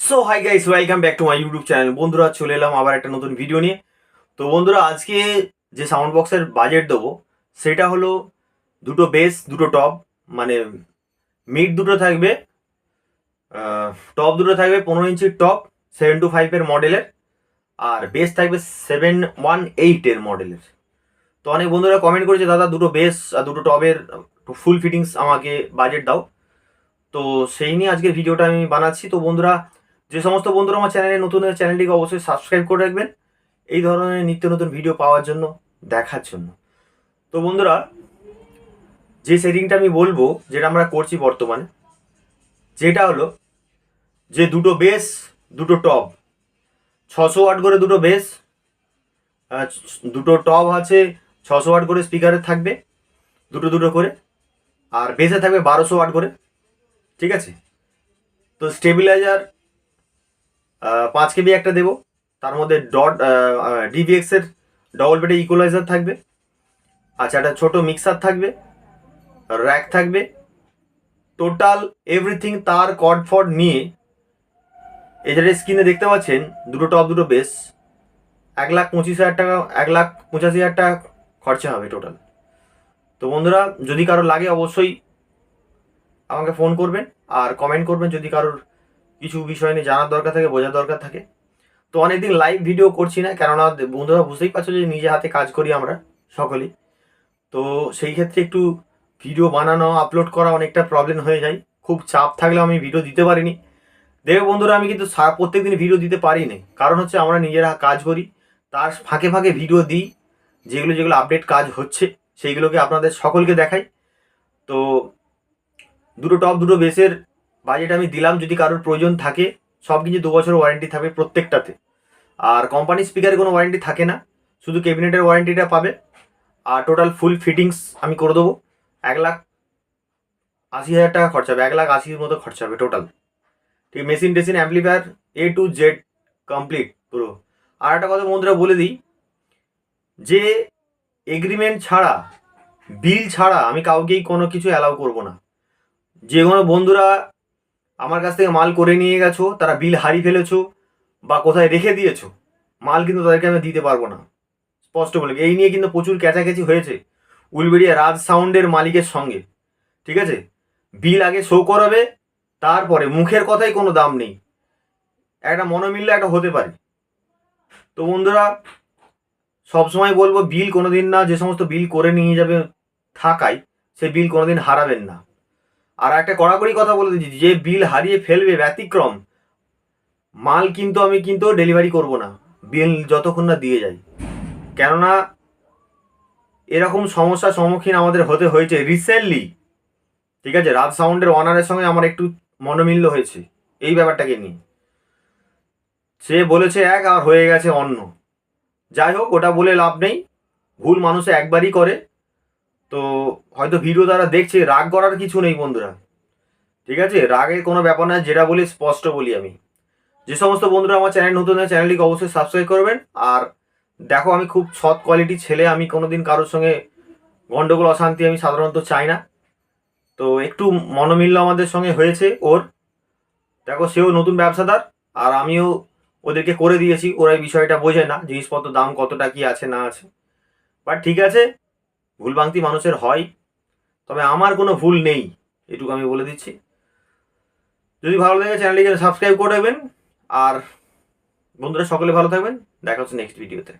So hi guys welcome back to my YouTube channel বন্ধুরা, চলে এলাম আবার একটা নতুন ভিডিও নিয়ে। তো বন্ধুরা, আজকে যে সাউন্ড বক্সের বাজেট দেবো, সেটা হলো দুটো বেস দুটো টপ মানে মিড দুটো থাকবে টপ দুটো থাকবে পনেরো ইঞ্চির টপ সেভেন টু ফাইভের মডেলের আর বেস থাকবে সেভেন ওয়ান এইটের মডেলের তো অনেক বন্ধুরা কমেন্ট করেছে, দাদা, দুটো বেস আর দুটো টপের ফুল ফিটিংস আমাকে বাজেট দাও। তো সেই নিয়ে আজকের ভিডিওটা আমি বানাচ্ছি। তো বন্ধুরা যে সমস্ত বন্ধুরা আমার চ্যানেলে নতুন চ্যানেলটিকে অবশ্যই সাবস্ক্রাইব করে রাখবেন। এই ধরনের নিত্য নতুন ভিডিও পাওয়ার জন্য, দেখার জন্য। তো বন্ধুরা, যে সেটিংটা আমি বলব, যেটা আমরা করছি বর্তমানে, যেটা হলো যে দুটো বেস দুটো টপ ছশো ওয়াট করে দুটো বেস দুটো টপ আছে, ছশো ওয়াট করে স্পিকারে থাকবে, দুটো দুটো করে। আর বেসে থাকবে বারোশো ওয়াট করে, ঠিক আছে? তো স্টেবিলাইজার পাঁচ কেবি একটা দেবো। তার মধ্যে ডট ডিভিএক্স এর ডবল বেডে ইকুয়ালাইজার থাকবে। আচ্ছা একটা ছোট মিক্সার থাকবে। র্যাক থাকবে। টোটাল এভরিথিং তার কড ফড নিয়ে এই যেটা স্ক্রিনে দেখতে পাচ্ছেন, দুটো টপ দুটো বেস এক লাখ পঁচিশ হাজার টাকা, এক লাখ পঁচাশি হাজার টাকা খরচা হবে টোটাল তো বন্ধুরা, যদি কারও লাগে অবশ্যই আমাকে ফোন করবেন আর কমেন্ট করবেন। যদি কারোর কিছু বিষয় নিয়ে জানার দরকার থাকে, বোঝার দরকার থাকে। তো অনেকদিন লাইভ ভিডিও করছি না, কেননা বন্ধুরা বুঝতেই পারছ যে নিজে হাতে কাজ করি আমরা সকলেই। তো সেই ক্ষেত্রে একটু ভিডিও বানানো আপলোড করা অনেকটা প্রবলেম হয়ে যায়। খুব চাপ থাকলেও আমি ভিডিও দিতে পারিনি। দেখবে বন্ধুরা, আমি কিন্তু প্রত্যেক দিন ভিডিও দিতে পারি পারিনি কারণ হচ্ছে আমরা নিজেরা কাজ করি, তার ফাঁকে ফাঁকে ভিডিও দিই, যেগুলো যেগুলো আপডেট কাজ হচ্ছে, সেইগুলোকে আপনাদের সকলকে দেখাই। তো দুটো টপ দুটো বেসের বাজেট আমি দিলাম যদি কারোর প্রয়োজন থাকে, সব কিছু দু বছর ওয়ারেন্টি থাকবে প্রত্যেকটাতে। আর কোম্পানি স্পিকারে কোনো ওয়ারেন্টি থাকে না, শুধু ক্যাবিনেটের ওয়ারেন্টিটা পাবে। আর টোটাল ফুল ফিটিংস আমি করে দেবো। এক লাখ আশি হাজার টাকা খরচা হবে, এক লাখ আশির মতো খরচা হবে টোটাল ঠিক machine টেশিন amplifier A to Z complete পুরো। আর একটা কথা বন্ধুরা বলে দিই, যে এগ্রিমেন্ট ছাড়া বিল ছাড়া আমি কাউকেই কোনো কিছু অ্যালাউ করব না। যে কোনো বন্ধুরা আমার কাছ থেকে মাল করে নিয়ে গেছো, তারা বিল হারিয়ে ফেলেছো বা কোথায় রেখে দিয়েছ, মাল কিন্তু তাদেরকে আমি দিতে পারব না। স্পষ্ট বলে এই নিয়ে কিন্তু প্রচুর ক্যাচাক্যাচি হয়েছে উলবেড়িয়া রাজ সাউন্ডের মালিকের সঙ্গে, ঠিক আছে? বিল আগে শো করাবে, তারপরে মুখের কথাই কোনো দাম নেই। একটা মনোমিল্য একটা হতে পারে। তো বন্ধুরা, সবসময় বলব, বিল কোনোদিন না যে সমস্ত বিল করে নিয়ে যাবে থাকায়, সে বিল কোনোদিন হারাবেন না। আর একটা কড়াকড়ি কথা বলে দিচ্ছি, যে বিল হারিয়ে ফেলবে ব্যতিক্রম, মাল কিন্তু আমি কিন্তু ডেলিভারি করব না, বিল যতক্ষণ না দিয়ে যাই কেননা এরকম সমস্যার সম্মুখীন আমাদের হতে হয়েছে রিসেন্টলি ঠিক আছে? রাজ সাউন্ডের অনারের সঙ্গে আমার একটু মনোমিল্য হয়েছে, এই ব্যাপারটাকে নিয়ে। সে বলেছে এক আর হয়ে গেছে অন্য। যাই হোক, ওটা বলে লাভ নেই। ভুল মানুষে একবারই করে। তো হয়তো ভিডিও তারা দেখছে, রাগ করার কিছু নেই বন্ধুরা। ঠিক আছে? রাগের কোনো ব্যাপার না যেটা বলি স্পষ্ট বলি আমি। যে সমস্ত বন্ধুরা আমার চ্যানেল নতুন চ্যানেলটিকে অবশ্যই সাবস্ক্রাইব করবেন। আর দেখো, আমি খুব সৎ কোয়ালিটির ছেলে, আমি কোনোদিন কারোর সঙ্গে গণ্ডগোল অশান্তি আমি সাধারণত চাই না। তো একটু মনোমিল্য আমাদের সঙ্গে হয়েছে ওর। দেখো, সেও নতুন ব্যবসাদার, আর আমিও ওদেরকে করে দিয়েছি। ওরা এই বিষয়টা বোঝে না, জিনিসপত্র দাম কতটা, কি আছে, না আছে। বাট ঠিক আছে ভুলভ্রান্তি মানুষের হয়, তবে আমার কোনো ভুল নেই, এটুকু আমি বলে দিচ্ছি। যদি ভালো লাগে চ্যানেলটিকে সাবস্ক্রাইব করে দেবেন। আর বন্ধুরা, সকলে ভালো থাকবেন। দেখা হচ্ছে নেক্সট ভিডিওতে